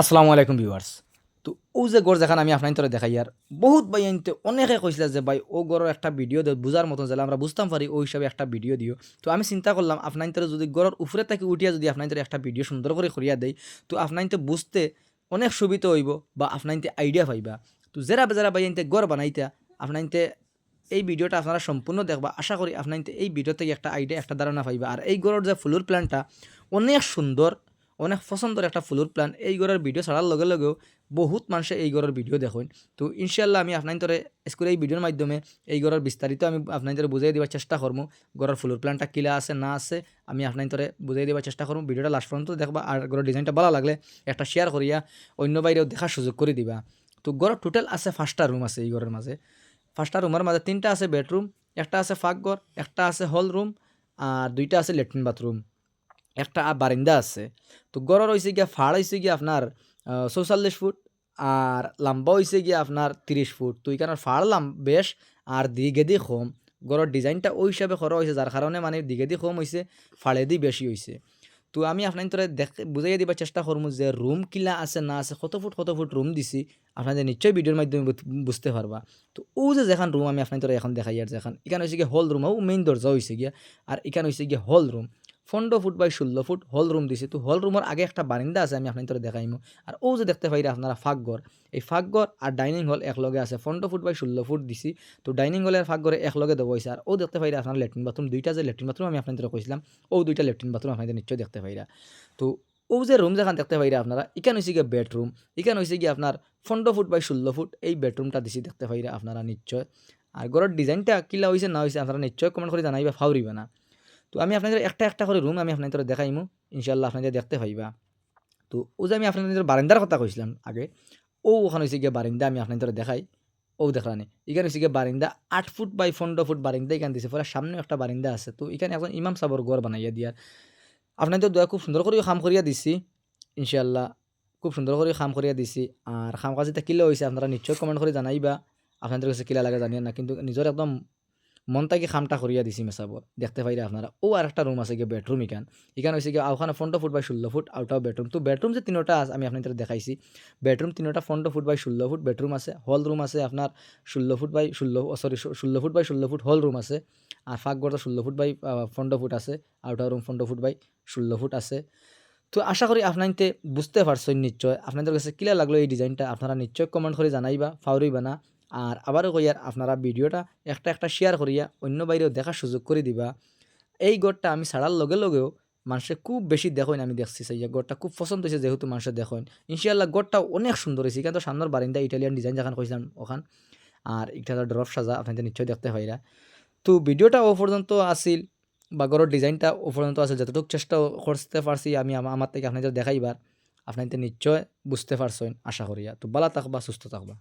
আসসালামু আলাইকুম ভিউয়ার্স। তো ও যে গড় যেখানে আমি আপনার তোরা দেখাই, আর বহুত ভাই আনতে অনেকে কইছিল যে, ভাই, ও গড়ের একটা ভিডিও দিও বুঝার মতন যেন আমরা বুঝতাম পারি ওই হিসাবে একটা ভিডিও দিও। তো আমি চিন্তা করলাম আপনার তোরা যদি গড়ের উপরে থেকে উঠিয়া যদি আপনার তোরা একটা ভিডিও সুন্দর করে করিয়া দেয় তো আপনার তো বুঝতে অনেক সুবিধা হইব বা আপনার আইডিয়া পাইবা। তো যারা যারা ভাই আনতে গড় বানাইতা আপনার এই ভিডিওটা আপনারা সম্পূর্ণ দেখবা। আশা করি আপনার এই ভিডিও থেকে একটা আইডিয়া একটা ধারণা পাইবা। আর এই গড়ের যে ফুলুর প্ল্যানটা অনেক সুন্দর অনেক পছন্দের একটা ফুলুর প্ল্যান এই গড়ের ভিডিও ছাড়ার লগে লগেও বহুত মানুষে এই গড়ের ভিডিও দেখেন। তো ইনশাল্লাহ আমি আপনার তোরে স্কুলে এই ভিডিওর মাধ্যমে এই গড়ের বিস্তারিত আমি আপনার তোরে বুঝাই দেওয়ার চেষ্টা করব গড়ের ফুলুর প্ল্যানটা কিলা আছে, না আছে, আমি আপনার তোরে বুঝাই দেওয়ার চেষ্টা করব ভিডিওটা লাস্ট পর্যন্ত দেখবা আর গড়ের ডিজাইনটা ভালো লাগলে একটা শেয়ার করিয়া অন্য বাইরেও দেখার সুযোগ করে দিবা। তো গড়ের টোটাল আছে পাঁচটা রুম আছে এই ঘরের মাঝে পাঁচটা রুমের মাঝে তিনটা আছে বেডরুম একটা আছে ফাঁক ফাঁকঘর একটা আছে হল রুম আর দুইটা আছে লেট্রিন বাথরুম একটা বারিন্দা আছে। তো গড়ের হয়েছে গিয়া, ফাড় হয়েছে গিয়া আপনার চৌচল্লিশ ফুট আর লম্বা হয়েছে গিয়া আপনার তিরিশ ফুট। তো এখানে ফাড় লাম, বেশ, আর দিগেদি কম গড়ের ডিজাইনটা ওই হিসাবে করা হয়েছে যার কারণে মানে দিগেদি কম হয়েছে ফাড়েদি বেশি হয়েছে তো আমি আপনার তোরা দেখ, বুঝাইয়া দিবার চেষ্টা করব যে রুম কিলা আছে, না আছে, কত ফুট কত ফুট রুম দিছি, আপনাদের নিশ্চয়ই ভিডিওর মাধ্যমে বুঝতে পারবা। তো ও যে যেখান রুম আমি আপনার তোরা এখন দেখাই আর যেখান, এখানে হয়েছে গিয়ে হল রুম ও মেইন দরজা হয়েছে গিয়া, আর এখানে হয়েছে গিয়ে হল রুম পনেরো ফুট বাই ষোলো ফুট হল রুম দিছে। তো হল রুমের আগে একটা বারিন্দা আছে, আমি আপনার দেখাইমো। আর ও যে দেখতে পাইরা আপনারা ফাঁকঘর এই ফাঁকঘর আর ডাইনিং হল একলগে আছে। পনেরো ফুট বাই ষোলো ফুট দিছি। তো ডাইনিং হলের ফাঁকঘরে একলগে দেবো আর ও দেখতে পাইরা আপনার লেট্রিন বাথরুম দুইটা যে লেট্রিন বাথরুম আমি আপনার আপনাদের কইছিলাম ও দুইটা লেট্রিন বাথরুম আপনাদের নিশ্চয় দেখতে পাইরা। তো ও যে রুম যেখান দেখতে পাইরা আপনারা এখানে হয়েছে গিয়ে বেডরুম এখানে হয়েছে গিয়ে আপনার পনেরো ফুট বাই ষোলো ফুট। এই বেডরুমটা দিছি দেখতে পাইরা আপনারা নিশ্চয়। আর ঘরের ডিজাইনটা কিলা হয়েছে না হয়েছে আপনারা নিশ্চয় কমেন্ট করে জানাইবা ফাউরিবে না। তো আমি আপনাদের একটা একটা করে রুম আমি আপনাদের দেখাইমু ইনশাল্লাহ আপনাদের দেখতে পাইবা তো ও যে আমি আপনাদের বারিন্দার কথা কইছিলাম আগে, ও ওখানে হয়েছে গিয়ে বারিন্দা আমি আপনাদের দেখাই। ও দেখলানি এখানে হয়েছে গিয়ে বারিন্দা, আট ফুট বাই পনেরো ফুট বারিন্দা এখানে দিছে, পরে সামনে একটা বারিন্দা আছে। তো এখানে এখন ইমাম সাবর গড় বানাইয়া দিয়ার আপনাদের দয়া খুব সুন্দর করে খাম করিয়া দিছি ইনশাল্লাহ খুব সুন্দর করে খাম করিয়া দিছি। আর খাম কাজিটা কিলে হয়েছে আপনারা নিশ্চয় কমেন্ট করে জানাইবা। আপনাদের কাছে কিলা লাগে জানিয়া না, কিন্তু নিজের একদম মন তাকে খামটা করিয়া দিছি মেসাবর দেখতে পাইরে আপনারা, ও আর একটা রুম আছে গিয়ে বেডরুম ইখান ইখান হয়েছে গিয়ে ওখানে পনেরো ফুট বাই ষোলো ফুট আউটাও বেডরুম তো বেডরুম যে তিনোটা আছে, আমি আপনাদের দেখাইছি। বেডরুম তিনোটা পনেরো ফুট বাই ষোলো ফুট বেডরুম আছে হল রুম আছে আপনার ষোলো ফুট বাই ষোলো সরি ষোলো ফুট বাই ষোলো ফুট হল রুম আছে। আর ফাঁকগড় ষোলো ফুট বাই পনেরো ফুট আছে আউটার রুম পনেরো ফুট বাই ষোলো ফুট আছে। তো আশা করি আপনাইতে বুঝতে পারছেন নিশ্চয়। আপনাদের কাছে কিলা লাগল এই ডিজাইনটা আপনারা নিশ্চয় কমেন্ট করে জানাইবা ফাউরিবা না। আর আবারও কইয়ার আপনারা ভিডিওটা একটা একটা শেয়ার করিয়া অন্য বাইরেও দেখার সুযোগ করে দিবা। এই গড়টা আমি ছাড়ার লগে লগেও মানুষের খুব বেশি দেখেন আমি দেখছি সেই গড়টা খুব পছন্দ হয়েছে যেহেতু মানুষের দেখেন ইনশাল্লাহ গড়টা অনেক সুন্দর হয়েছে কিন্তু সামনের বারিন্দা ইটালিয়ান ডিজাইন যখন কইছিলাম ওখান, আর একটা ড্রপ সাজা, আপনাদের নিশ্চয়ই দেখতে পাইরা তো ভিডিওটা ও পর্যন্ত আসিল বা গড়ের ডিজাইনটা ও পর্যন্ত আছে যতটুকু চেষ্টা করতে পারছি আমি আমার থেকে আপনাদের দেখাইবার, আপনাদের নিশ্চয় বুঝতে পারছেন আশা করিয়া তো ভালো থাকবা, সুস্থ থাকবা।